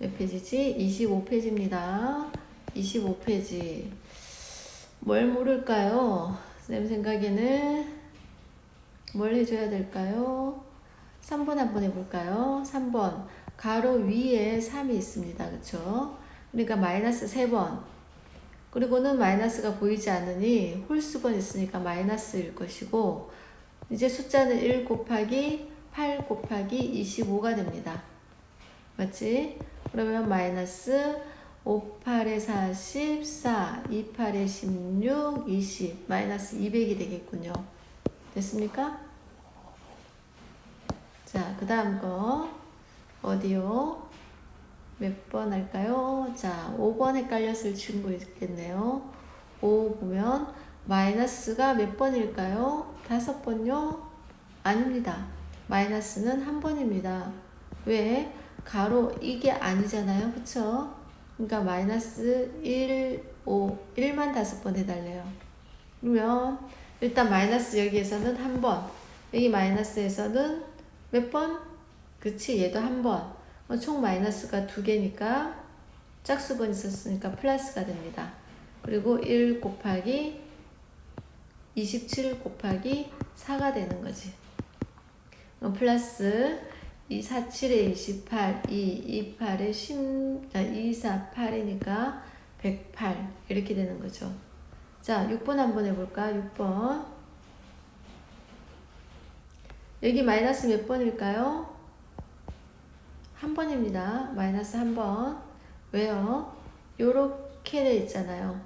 몇 페이지지? 25페이지입니다. 25페이지. 뭘 모를까요? 쌤 생각에는 뭘 해줘야 될까요? 3번 한번 해볼까요? 3번. 가로 위에 3이 있습니다. 그쵸? 그러니까 마이너스 3번. 그리고는 마이너스가 보이지 않으니 홀수번 있으니까 마이너스일 것이고, 이제 숫자는 1 곱하기 8 곱하기 25가 됩니다. 맞지? 그러면 마이너스 5, 8에 44, 2, 8에 16, 20, 마이너스 200이 되겠군요. 됐습니까? 자, 그 다음 거 어디요? 몇 번 할까요? 자, 5번 헷갈렸을 친구 있겠네요. 5 보면 마이너스가 몇 번일까요? 다섯 번요? 아닙니다. 마이너스는 한 번입니다. 왜? 가로 이게 아니잖아요. 그쵸? 그러니까 마이너스 1, 5, 1만 다섯 번 해달래요. 그러면 일단 마이너스 여기에서는 한 번, 여기 마이너스에서는 몇 번? 그치, 얘도 한 번. 어, 총 마이너스가 두 개니까 짝수번 있었으니까 플러스가 됩니다. 그리고 1 곱하기 27 곱하기 4가 되는 거지. 플러스 2, 4, 7에 28, 2, 2, 8에 10, 아, 2, 4, 8이니까 108 이렇게 되는 거죠. 자, 6번 한번 해볼까? 6번. 여기 마이너스 몇 번일까요? 한 번입니다. 마이너스 한 번. 왜요? 요렇게 돼 있잖아요.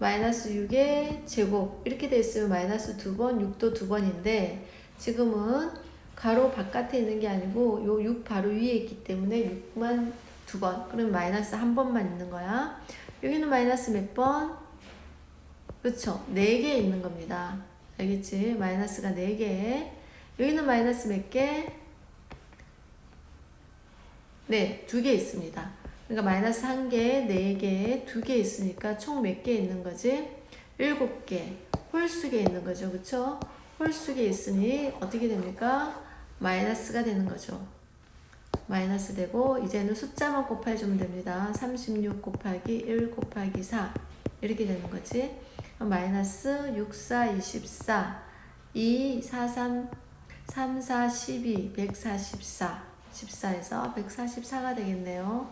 마이너스 6의 제곱 이렇게 돼 있으면 마이너스 두 번, 6도 두 번인데 지금은 가로 바깥에 있는 게 아니고 요 6 바로 위에 있기 때문에 6만 두 번. 그럼 마이너스 한 번만 있는 거야. 여기는 마이너스 몇 번? 그렇죠. 4개 있는 겁니다. 알겠지? 마이너스가 4개. 여기는 마이너스 몇 개? 네, 두 개 있습니다. 그러니까 마이너스 한 개, 네 개, 두 개 있으니까 총 몇 개 있는 거지? 일곱 개. 홀수 개 있는 거죠. 그쵸? 홀수개 있으니 어떻게 됩니까? 마이너스가 되는 거죠. 마이너스 되고 이제는 숫자만 곱해주면 됩니다. 36 곱하기 1 곱하기 4 이렇게 되는 거지. 마이너스 6, 4, 24 2, 4, 3, 3, 4, 12 144 14에서 144가 되겠네요.